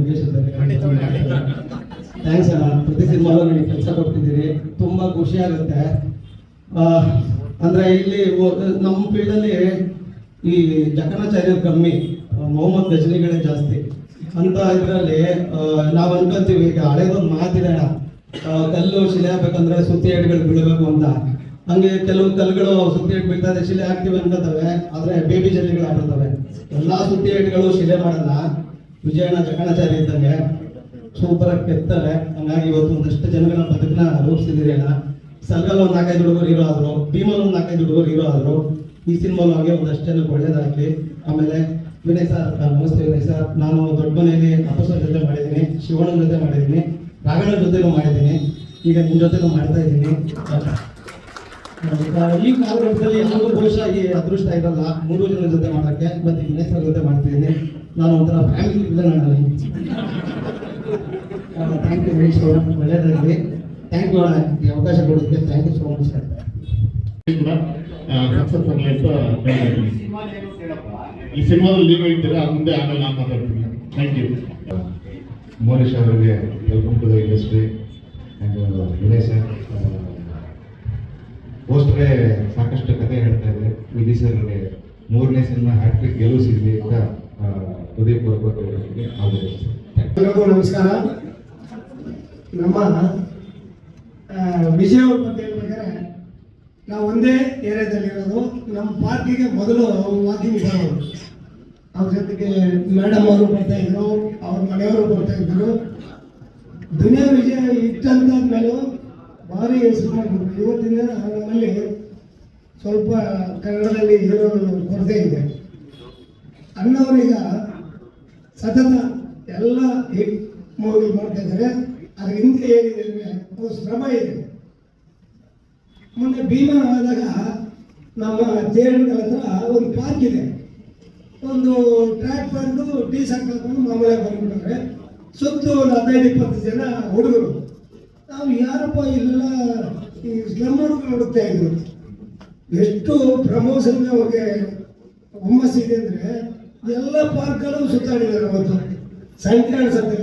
ಥ್ಯಾಂಕ್ಸ್ ಅಣ್ಣ. ಪ್ರತಿ ಸಿನಿಮಾಲು ನನಗೆ ಕೆಲಸ ಕೊಡ್ತಿದ್ದೀರಿ. ತುಂಬ ಖುಷಿ ಆಗುತ್ತೆ. ಅಂದ್ರೆ ಇಲ್ಲಿ ನಮ್ಮ ಫೀಲ್ಡಲ್ಲಿ ಈ ಜಕಣಾಚಾರ್ಯರು ಕಮ್ಮಿ, ಮೊಹಮ್ಮದ್ ಗಜನಿಗಳೇ ಜಾಸ್ತಿ. ಅಂತ ಇದರಲ್ಲಿ ನಾವು ಅನ್ಕೊಂತೀವಿ, ಈಗ ಹಳೇದೊಂದು ಮಾತಿದೆ ಕಲ್ಲು ಶಿಲೆ ಹಾಕ್ಬೇಕಂದ್ರೆ ಸುತ್ತಿ ಏಟ್ಗಳು ಬೀಳಬೇಕು ಅಂತ. ಹಂಗೆ ಕೆಲವು ಕಲ್ಲುಗಳು ಸುತ್ತಿ ಏಟ್ ಬೀಳ್ತಾ ಶಿಲೆ ಹಾಕ್ತೀವಿ ಅನ್ಕೋತವೆ. ಆದರೆ ಬೇಬಿ ಜಲ್ಲಿಗಳು ಆಗಿರ್ತವೆ ಎಲ್ಲಾ ಸುತ್ತಿ ಏಟ್ಗಳು ಶಿಲೆ ಮಾಡಲ್ಲ. ವಿಜಯಣ್ಣ ಜಕಣಾಚಾರ್ಯ ಇದ್ದಂಗೆ ಸೂಪರ್ ಆಗಿ ಕೆತ್ತಾರೆ ಹಂಗಾಗಿ ಇವತ್ತು ಒಂದಷ್ಟು ಜನಗಳ ಬದುಕನ್ನ ರೂಪಿಸಿದಿರಿ ಅಣ್ಣ. ಸರ್ಕಲ್ ಒಂದು ನಾಲ್ಕೈದು ಹುಡುಗರು ಹೀರೋ ಆದ್ರು ಭೀಮಲ್ ಒಂದು ನಾಲ್ಕೈದು ಹುಡುಗರು ಹೀರೋ ಆದ್ರು. ಈ ಸಿನಿಮಾಲು ಹಾಗೆ ಒಂದಷ್ಟು ಜನಕ್ಕೆ ಒಳ್ಳೇದಾಗ್ಲಿ. ಆಮೇಲೆ ವಿನಯ್ ಸರ್ ನಮಸ್ತೆ ವಿನಯ್ ಸರ್ ನಾನು ದೊಡ್ಡ ಮನೆಯಲ್ಲಿ ಅಪ್ಪಸರ್ ಜೊತೆ ಮಾಡಿದ್ದೀನಿ, ಶಿವಣ್ಣನ ಜೊತೆ ಮಾಡಿದ್ದೀನಿ ರಾಘವನ ಜೊತೆಗೂ ಮಾಡಿದ್ದೀನಿ. ಈಗ ನಿಮ್ಮ ಜೊತೆನೂ ಮಾಡ್ತಾ ಇದ್ದೀನಿ. ಈ ಕಾಲಘಟ್ಟದಲ್ಲಿ ಎಲ್ಲರಿಗೂ ಬಹುಶಃ ಈ ಅದೃಷ್ಟ ಇರಲ್ಲ ಮೂರು ಜನ ಜೊತೆ ಮಾಡೋಕ್ಕೆ, ಮತ್ತೆ ವಿನಯ್ ಸರ್ ಜೊತೆ ಮಾಡ್ತಿದ್ದೀನಿ. ನಾನು ಒಂಥರ ಫ್ಯಾಮಿಲಿ ವಿಲನ್ ಅಣ್ಣ thank you very so much ಒಳ್ಳೆಯದಾಗಲಿ ಥ್ಯಾಂಕ್ ಯು ಈ ಅವಕಾಶ ಕೊಡೋದಕ್ಕೆ thank you so much sir ಕೂಡ ಸಕ್ಸಸ್ ಆಗಲಿ ಅಂತ ಈ ಸಿನಿಮಾದಲ್ಲಿ ನೀವು ಹೇಳ್ತೀರಾ? ಮುಂದೆ ಆಮೇಲೆ ನಾನು ಮಾತಾಡ್ತೀನಿ. ಥ್ಯಾಂಕ್ ಯು ಮೋನಿಶ್ ಅವರಿಗೆ welcome to the industry and Vinay sir ಪೋಸ್ಟ್ರೆ ಸಾಕಷ್ಟು ಕತೆ ಹೇಳ್ತಾ ಇದೆ ವಿಧಿ ಸರ್ಗೆ ಮೂರನೇ ಸಿನಿಮಾ ಹ್ಯಾಟ್ರಿಕ್ ಗೆಲುವು ಸಿಗಲಿ ಅಂತ ಆ, ಹೃದಯಪೂರ್ವಕ ಎಲ್ಲರಿಗೂ ನಮಸ್ಕಾರ. ನಮ್ಮ ವಿಜಯ ಬಗ್ಗೆ ಹೇಳ್ಬೇಕಾದ್ರೆ ನಾವು ಒಂದೇ ಏರಿಯಾದಲ್ಲಿರೋದು ನಮ್ಮ ಪಾರ್ಕಿಗೆ ಮೊದಲು ವಾಕಿಂಗ್ ಬರೋರು ಅವ್ರ. ಜೊತೆಗೆ ಮೇಡಮ್ ಅವರು ಬರ್ತಾ ಇದ್ರು, ಅವ್ರ ಮನೆಯವರು ಬರ್ತಾ ಇದ್ರು. ದುನಿಯಾ ವಿಜಯ ಇಟ್ಟಂತಾದ್ಮೇಲೂ ಭಾರಿ ಹೆಸರು ಮಾಡಿದ್ರು. ಇವತ್ತಿನ ನಮ್ಮಲ್ಲಿ ಸ್ವಲ್ಪ ಕನ್ನಡದಲ್ಲಿ ಹೀರೋ ಕೊರತೆ ಇದೆ. ಅಣ್ಣವರೀಗ ಸತತ ಎಲ್ಲ ಮೋದಿ ಮಾಡ್ತಾ ಇದ್ದಾರೆ, ಅದ್ರ ಹಿಂದೆ ಏನಿದೆ ಅದು ಶ್ರಮ ಇದೆ. ಮೊನ್ನೆ ಭೀಮಾ ಆದಾಗ ನಮ್ಮ ತೇರಣಗಳ ಹತ್ರ ಒಂದು ಪಾರ್ಕ್ ಇದೆ. ಒಂದು ಟ್ರ್ಯಾಕ್ ಬಂದು ಟೀ ಹಾಕೊಂಡು ಮಾಮೂಲಿ ಬಂದ್ಬಿಟ್ರೆ ಸುತ್ತು ಒಂದು ಹದಿನೈದು, ಇಪ್ಪತ್ತು ಜನ ಹುಡುಗರು. ನಾವು ಯಾರಪ್ಪ ಇಲ್ಲೆಲ್ಲ ಈ ಸ್ಲಮ್ಮರು ನೋಡುತ್ತಾ ಇದ್ರು ಎಷ್ಟು ಪ್ರಮೋಷನ್ ಅವ್ರಿಗೆ ಹುಮ್ಮಸ್ಸಿದೆ ಅಂದ್ರೆ ಎಲ್ಲ ಪಾರ್ಕ್ಗಳು ಸುತ್ತಾಡಿದ್ದಾರೆ ಅವತ್ತು. ಸಾಯಂಕಾಲ ಅನ್ಸುತ್ತೆ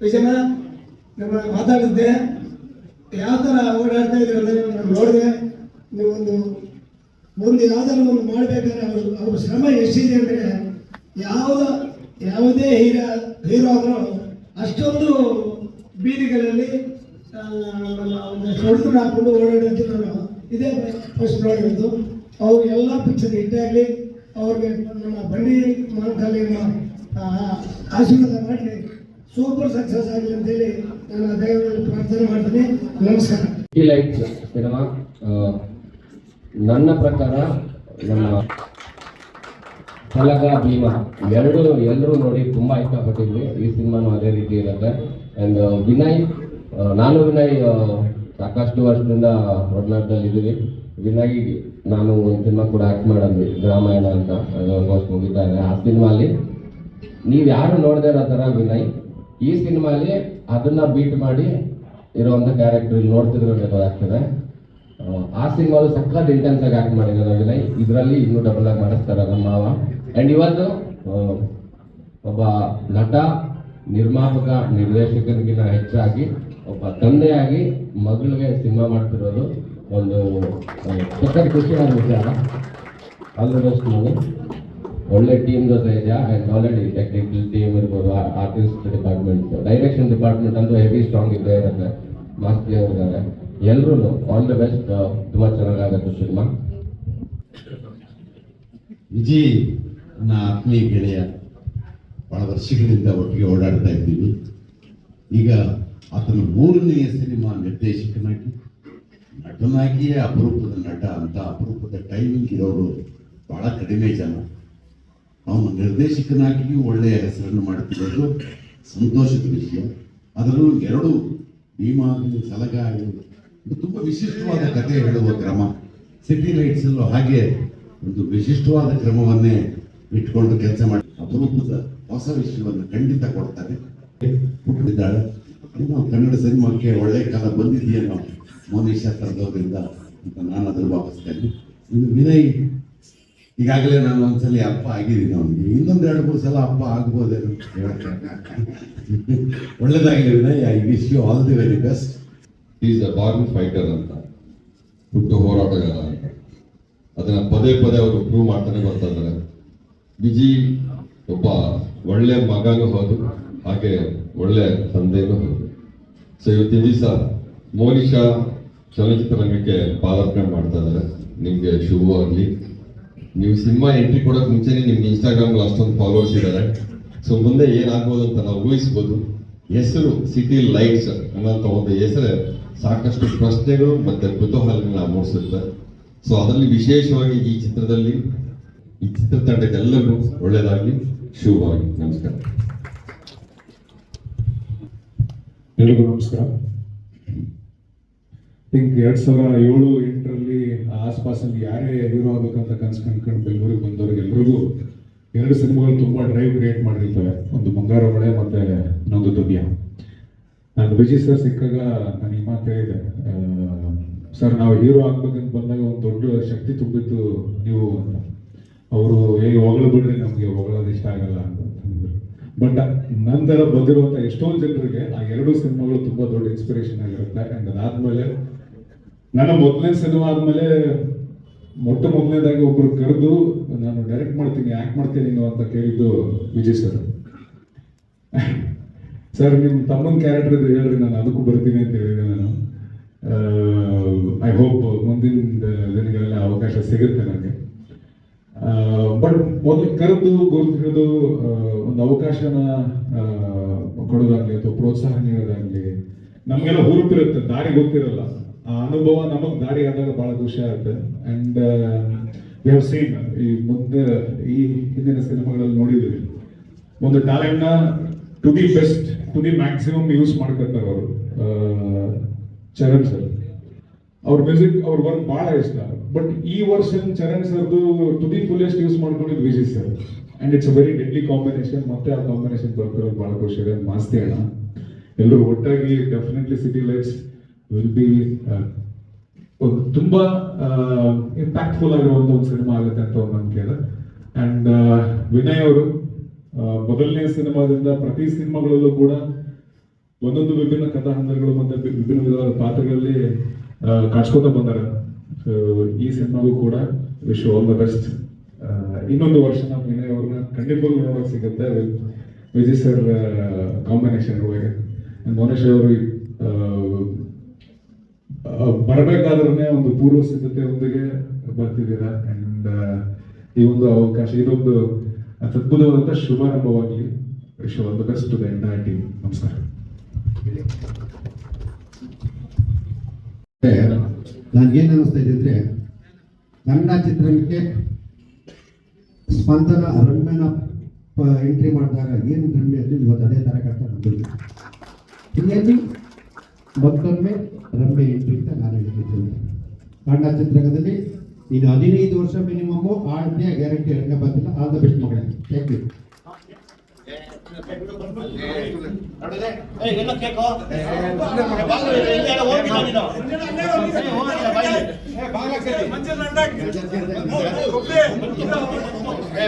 ವಿಷಯನ ನಮ್ಮ ಮಾತಾಡಿದ್ದೆ. ಯಾವ ಥರ ಓಡಾಡ್ತಾ ಅಂದ್ರೆ ನಾನು ನೋಡಿದೆ. ನೀವೊಂದು ಒಂದು ಯಾವ್ದಾದ್ರು ಒಂದು ಮಾಡಬೇಕಾದ್ರೆ ಅವರು ಅವ್ರ ಶ್ರಮ ಎಷ್ಟಿದೆ ಅಂದರೆ ಯಾವ ಯಾವುದೇ ಹೀರೋ ಹೀರೋ ಆದರೂ ಅಷ್ಟೊಂದು ಬೀದಿಗಳಲ್ಲಿ ಹೊಡೆದು ಹಾಕೊಂಡು ಓಡಾಡೋದು ನಾನು ಇದೇ ಫಸ್ಟ್ ನೋಡಿರೋದು ಅವ್ರು ಎಲ್ಲ ಪಿಕ್ಚರ್ ಹಿಟ್ಟಾಗಲಿ ಅವ್ರಿಗೆ ನಮ್ಮ ಬಂಡಿ ಮಾನಕಾಲಿ ಆಶೀರ್ವಾದ ಮಾಡಲಿ. ಸೂಪರ್ ಸಕ್ಸಸ್ ಆಗಲಿ ಅಂತೇಳಿ ನಾನು ದೇವರಲ್ಲಿ ಪ್ರಾರ್ಥನೆ ಮಾಡ್ತೀನಿ. ನಮಸ್ಕಾರ. ಸಿನಿಮಾ ನನ್ನ ಪ್ರಕಾರ ನಮ್ಮ ಫಲಕ ಭೀಮ ಎರಡು ಎಲ್ಲರೂ ನೋಡಿ ತುಂಬ ಇಷ್ಟಪಟ್ಟಿದ್ವಿ. ಈ ಸಿನಿಮಾನು ಅದೇ ರೀತಿ ಇರುತ್ತೆ. ಆ್ಯಂಡ್ ವಿನಯ್ ನಾನು ವಿನಯ್ ಸಾಕಷ್ಟು ವರ್ಷದಿಂದ ಒಡನಾಟದಲ್ಲಿ ಇದ್ದೀವಿ ವಿನಯ್ ನಾನು ಸಿನಿಮಾ ಕೂಡ ಆ್ಯಕ್ಟ್ ಮಾಡಿದ್ವಿ ರಾಮಾಯಣ ಅಂತ ಅದು ಆಲ್ಮೋಸ್ಟ್ ಮುಗಿತಾ ಆ ಸಿನಿಮಾಲಿ ನೀವು ಯಾರು ನೋಡದೇ ಇರೋ ಥರ ವಿನಯ್, ಈ ಸಿನಿಮಾಲಿ ಅದನ್ನ ಬೀಟ್ ಮಾಡಿ ಇರೋವಂಥ ಕ್ಯಾರೆಕ್ಟರ್ ಇಲ್ಲಿ ನೋಡ್ತಿದ್ರೆ ಆ ಸಿನಿಮಾಲು ಸಖತ್ ಇಂಟೆನ್ಸ್ ಆಗಿ ಆಕ್ಟ್ ಮಾಡಿದ್ದಾರೆ ವಿನಯ್. ಇದರಲ್ಲಿ ಇನ್ನೂ ಡಬಲ್ ಆಗಿ ಮಾಡಿಸ್ತಾರೆ ನಮ್ಮ ಮಾವ. ಆ್ಯಂಡ್ ಇವತ್ತು ಒಬ್ಬ ನಟ, ನಿರ್ಮಾಪಕ ನಿರ್ದೇಶಕರಿಗಿಂತ ಹೆಚ್ಚಾಗಿ, ಒಬ್ಬ ತಂದೆಯಾಗಿ ಮಗಳಿಗೆ ಸಿನಿಮಾ ಮಾಡ್ತಿರೋದು ಒಂದು ಸಕ್ಕರೆ ಖುಷಿ ಆದ ವಿಷಯ ಆಲ್ ದ ಬೆಸ್ಟ್ ನಾನು ಒಳ್ಳೆ ಟೀಮ್ ಜೊತೆ ಇದೆಯಾ? ಆ್ಯಂಡ್ ಆಲ್ರೆಡಿ ಟೆಕ್ನಿಕಲ್ ಟೀಮ್ ಇರ್ಬೋದು ಆರ್ಟಿಸ್ಟ್ ಡಿಪಾರ್ಟ್ಮೆಂಟ್ ಡೈರೆಕ್ಷನ್ ಡಿಪಾರ್ಟ್ಮೆಂಟ್ ಅಂತೂ ಹೆವಿ ಸ್ಟ್ರಾಂಗ್ ಇದ್ದೇ ಇರುತ್ತೆ. ಮಾಸ್ತಿ ಅವ್ರಿದ್ದಾರೆ ಎಲ್ಲರೂ ಆಲ್ ದ ಬೆಸ್ಟ್ ತುಂಬ ಚೆನ್ನಾಗಾಗುತ್ತೆ ಸಿನಿಮಾ. ವಿಜಿ ನನ್ನ ಆತ್ಮೀಯ ಗೆಳೆಯ, ಬಹಳ ವರ್ಷಗಳಿಂದ ಒಟ್ಟಿಗೆ ಓಡಾಡ್ತಾ ಇದ್ದೀವಿ. ಈಗ ಆತನ ಮೂರನೆಯ ಸಿನಿಮಾ ನಿರ್ದೇಶಕನಾಗಿ, ನಟನಾಗಿಯೇ ಅಪರೂಪದ ನಟ ಅಂತ ಅಪರೂಪದ ಟೈಮಿಂಗ್ ಇರೋರು ಬಹಳ ಕಡಿಮೆ ಜನ. ಅವನು ನಿರ್ದೇಶಕನಾಗಿಯೂ ಒಳ್ಳೆಯ ಹೆಸರನ್ನು ಮಾಡುತ್ತಿರೋದು ಸಂತೋಷದ ವಿಷಯ. ಅದರಲ್ಲೂ ಎರಡು ಭೀಮಾ ಆಗಲಿ ಸಲಗ ಇದು ತುಂಬ ವಿಶಿಷ್ಟವಾದ ಕಥೆ ಹೇಳುವ ಕ್ರಮ. ಸಿಟಿ ಲೈಟ್ಸಲ್ಲೂ ಹಾಗೆ ಒಂದು ವಿಶಿಷ್ಟವಾದ ಕ್ರಮವನ್ನೇ ಇಟ್ಕೊಂಡು ಕೆಲಸ ಮಾಡಿ ಅಪರೂಪದ ಹೊಸ ವಿಷಯವನ್ನು ಖಂಡಿತ ಕೊಡ್ತಾರೆ. ಇನ್ನು ಕನ್ನಡ ಸಿನಿಮಾಕ್ಕೆ ಒಳ್ಳೆ ಕಾಲ ಬಂದಿದೆಯೇನೋ ಮೋನೇಶ ಕರೆದವರಿಂದ ಅಂತ ನಾನು ಅದ್ರ ಭಾವಿಸ್ತೇನೆ ಇನ್ನು ವಿನಯ್, ಈಗಾಗಲೇ ನಾನು ಒಂದ್ಸಲಿ ಅಪ್ಪ ಆಗಿದ್ದೀನಿ ಅವನಿಗೆ. ಇನ್ನೊಂದು ಎರಡು ಮೂರು ಸಲ ಅಪ್ಪ ಆಗ್ಬೋದೇನು. ಒಳ್ಳೆದಾಗಲಿ Vinay I wish you all the very best is a born fighter ಅಂತ. ಹುಟ್ಟು ಹೋರಾಟಗಾರ ಅಂತ. ಅದನ್ನ ಪದೇ ಪದೇ ಅವರು ಪ್ರೂವ್ ಮಾಡ್ತಾನೆ ಬರ್ತಾ ಇದ್ದಾರೆ. ಬಿಜಿ ಒಬ್ಬ ಒಳ್ಳೆ ಮಗನೂ ಹೌದು, ಹಾಗೆ ಒಳ್ಳೆ ತಂದೆಯೂ ಹೌದು. ಸೊ ಇವತ್ತಿನ ದಿವಸ ಮೋನಿಶಾ ಚಲನಚಿತ್ರ ರಂಗಕ್ಕೆ ಪಾದಾರ್ಪಣೆ ಮಾಡ್ತಾ ಇದ್ದಾರೆ. ನಿಮಗೆ ಶುಭವಾಗಲಿ ನೀವು ಸಿನಿಮಾ ಎಂಟ್ರಿ ಕೊಡೋಕೆ ಮುಂಚೆನೆ ನಿಮ್ಗೆ ಇನ್ಸ್ಟಾಗ್ರಾಮ್ ಅಷ್ಟೊಂದು ಫಾಲೋವರ್ಸ್ ಇದ್ದಾರೆ. ಸೊ ಮುಂದೆ ಏನಾಗ್ಬೋದು ಅಂತ ನಾವು ಊಹಿಸ್ಬೋದು. ಹೆಸರು ಸಿಟಿ ಲೈಟ್ಸ್ ಅನ್ನೋಂಥ ಒಂದು ಹೆಸರೇ ಸಾಕಷ್ಟು ಪ್ರಶ್ನೆಗಳು ಮತ್ತು ಕುತೂಹಲಗಳನ್ನ ಮೂಡಿಸುತ್ತೆ. ಸೊ ಅದರಲ್ಲಿ ವಿಶೇಷವಾಗಿ ಈ ಚಿತ್ರದಲ್ಲಿ, ಈ ಚಿತ್ರತಂಡಕ್ಕೆಲ್ಲರಿಗೂ ಒಳ್ಳೆಯದಾಗಲಿ ಶುಭವಾಗಿ ನಮಸ್ಕಾರ. ಎಲ್ರಿಗೂ ನಮಸ್ಕಾರ. ಥಿಂಕ್ ಎರಡ್ ಸಾವಿರ ಏಳು, ಎಂಟರಲ್ಲಿ ಆಸ್ಪಾಸಲ್ಲಿ ಯಾರೇ ಹೀರೋ ಆಗಬೇಕಂತ ಕನಸು ಕಂಡ್ಕೊಂಡು ಬೆಂಗಳೂರಿಗೆ ಬಂದವ್ರಿಗೆ ಎಲ್ರಿಗೂ ಎರಡು ಸಿನಿಮಾಗಳು ತುಂಬ ಡ್ರೈವ್ ಕ್ರಿಯೇಟ್ ಮಾಡಿರ್ತವೆ. ಒಂದು ಬಂಗಾರ ಮಳೆ ಮತ್ತೆ ಇನ್ನೊಂದು ದುನಿಯಾ. ನಾನು ವಿಜಯ್ ಸರ್ ಸಿಕ್ಕಾಗ ನಾನು ಈ ಮಾತು ಹೇಳಿದೆ ಸರ್, ನಾವು ಹೀರೋ ಆಗ್ಬೇಕಂತ ಬಂದಾಗ ಒಂದು ದೊಡ್ಡ ಶಕ್ತಿ ತುಂಬಿತ್ತು ನೀವು ಅವರು ಹೇಗೆ ಹೊಗಳು ಬಿಡ್ರಿ ನಮಗೆ, ಹೊಗಳೋದು ಇಷ್ಟ ಆಗಲ್ಲ ಅಂತ. ಬಟ್ ನಂತರ ಬಂದಿರುವಂಥ ಎಷ್ಟೊಂದು ಜನರಿಗೆ ಆ ಎರಡು ಸಿನಿಮಾಗಳು ತುಂಬಾ ದೊಡ್ಡ ಇನ್ಸ್ಪಿರೇಷನ್ ಆಗಿರುತ್ತೆ. ಅಂಡ್ ಅದಾದ್ಮೇಲೆ ನನ್ನ ಮೊದಲನೇ ಸಿನಿಮಾ ಆದ್ಮೇಲೆ ಮೊಟ್ಟ ಮೊದಲನೇದಾಗಿ ಒಬ್ರು ಕರೆದು ನಾನು ಡೈರೆಕ್ಟ್ ಮಾಡ್ತೀನಿ ಆಕ್ಟ್ ಮಾಡ್ತೀನಿ ನೀನು ಅಂತ ಕೇಳಿದ್ದು ವಿಜಯ್ ಸರ್ ಸರ್ ನಿಮ್ಮ ತಮ್ಮನ ಕ್ಯಾರೆಕ್ಟರ್ ಇದ್ರೆ ಹೇಳ್ರಿ, ನಾನು ಅದಕ್ಕೂ ಬರ್ತೀನಿ ಅಂತ ಹೇಳಿದೆ ನಾನು. ಐ ಹೋಪ್ ಮುಂದಿನ ದಿನಗಳಲ್ಲಿ ಅವಕಾಶ ಸಿಗುತ್ತೆ ನನಗೆ. ಬಟ್ ಒಂದು ಕರೆದು ಗುರುತು ಒಂದು ಅವಕಾಶನ ಕೊಡೋದಾಗ್ಲಿ ಅಥವಾ ಪ್ರೋತ್ಸಾಹ ನೀಡೋದಾಗ್ಲಿ ನಮಗೆಲ್ಲ ಹುರುಪಿರುತ್ತೆ, ದಾರಿ ಗೊತ್ತಿರಲ್ಲ. ಆ ಅನುಭವ ನಮಗೆ ದಾರಿ ಆದಾಗ ಬಹಳ ಖುಷಿ ಆಗುತ್ತೆ. ಅಂಡ್ ವಿ ಹ್ಯಾವ್ ಸೀನ್ ಈ ಮುಂದೆ, ಈ ಹಿಂದಿನ ಸಿನಿಮಾಗಳಲ್ಲಿ ನೋಡಿದ್ವಿ ಒಂದು ಟ್ಯಾಲೆಂಟ್ನ to the best to the maximum use ಮಾಡ್ಕೊತಾರೆ ಅವರು. ಚರಣ್ ಸರ್. ಅವ್ರ ಮ್ಯೂಸಿಕ್ ಅವ್ರ ವರ್ಕ್ ಬಹಳ ಇಷ್ಟ. ಬಟ್ ಈ ವರ್ಷ ಚರಣ್ ಸರ್ದು ಟು ದಿ ಫುಲ್ಲೆಸ್ಟ್ ಯೂಸ್ ಮಾಡ್ಕೊಂಡಿದ್ದು Vijay sir. And it's a very deadly combination ಮತ್ತೆ ಆ ಕಾಂಬಿನೇಷನ್ ಬರ್ತಿರೋದು ಬಹಳ ಖುಷಿ. ಇದೆ ಮಾಸ್ತಿ ಅಣ್ಣ. ಎಲ್ಲರೂ ಒಟ್ಟಾಗಿ definitely city lights will be ತುಂಬಾ ಇಂಪ್ಯಾಕ್ಟ್ಫುಲ್ ಆಗಿರುವಂತ ಒಂದು ಸಿನಿಮಾ ಆಗುತ್ತೆ ಅಂತ ಒಂದು ನಂಬಿಕೆ ಇದೆ. ಅಂಡ್ ವಿನಯ್ ಅವರು ಮೊದಲನೇ ಸಿನಿಮಾದಿಂದ ಪ್ರತಿ ಸಿನಿಮಾಗಳಲ್ಲೂ ಕೂಡ ಒಂದೊಂದು ವಿಭಿನ್ನ ಕಥಾ ಹಂದರಗಳು ಮತ್ತೆ ವಿಭಿನ್ನ ವಿಧವಾದ ಪಾತ್ರಗಳಲ್ಲಿ ಕಾಡ್ಸ್ಕೊತಾ ಬಂದಾರ. ಈ ಸಿನಿಮಾಗೂ ಕೂಡ ವಿಶ್ ಆಲ್ ದ ಬೆಸ್ಟ್ ಇನ್ನೊಂದು ವರ್ಷ ನಾವು ಅವ್ರನ್ನ ಖಂಡಿತವಾಗ್ಲೂ ನೋಡೋಕೆ ಸಿಗುತ್ತೆ ವಿಜಯ್ ಸರ್ ಕಾಂಬಿನೇಷನ್ ಒಳಗೆ ಮೋನೇಶ್ ಅವರು ಬರಬೇಕಾದ್ರೆ ಒಂದು ಪೂರ್ವ ಸಿದ್ಧತೆಯೊಂದಿಗೆ ಬರ್ತಿದ್ದೀರಾ? ಅಂಡ್ ಈ ಒಂದು ಅವಕಾಶ, ಇದೊಂದು ಅದ್ಭುತವಾದಂಥ ಶುಭಾರಂಭವಾಗಲಿ. Wish all the best to the entire team ನಮಸ್ಕಾರ. ನನ್ಗೇನು ಅನಿಸ್ತಾ ಇದೆ ಅಂದರೆ, ಕನ್ನಡ ಚಿತ್ರರಂಗಕ್ಕೆ ಸ್ಪಂದನ ರಮ್ಯನ ಎಂಟ್ರಿ ಮಾಡಿದಾಗ ಏನು ಗಣ್ಯ ಅಲ್ಲಿ ಇವತ್ತು ಅದೇ ಥರ ಕಷ್ಟ ನಮ್ಮದು ಮತ್ತೊಮ್ಮೆ ರಮ್ಯ ಎಂಟ್ರಿ ಅಂತ ನಾನು ಹೇಳ್ತಿದ್ದೇನೆ ಕನ್ನಡ ಚಿತ್ರರಂಗದಲ್ಲಿ ನೀನು ಹದಿನೈದು ವರ್ಷ ಮಿನಿಮಮ್ ಆಳ್ತೆಯ ಗ್ಯಾರಂಟಿ ಎರಡನೇ ಬಂದಿಲ್ಲ ಆಲ್ ದ ಬೆಸ್ಟ್ ಮಗಳೇ. ಥ್ಯಾಂಕ್ ಯು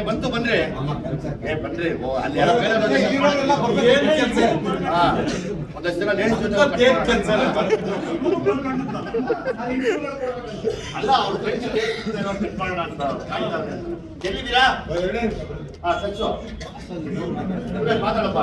ಬಂತು ಬನ್ರಿ ಬನ್ರಿ ಅಲ್ಲಿ. ಒಂದಷ್ಟು ಜನ ಅಲ್ಲ ಅವ್ರು ಮಾಡೋಣ ಅಂತ ಮಾತಾಡಪ್ಪ.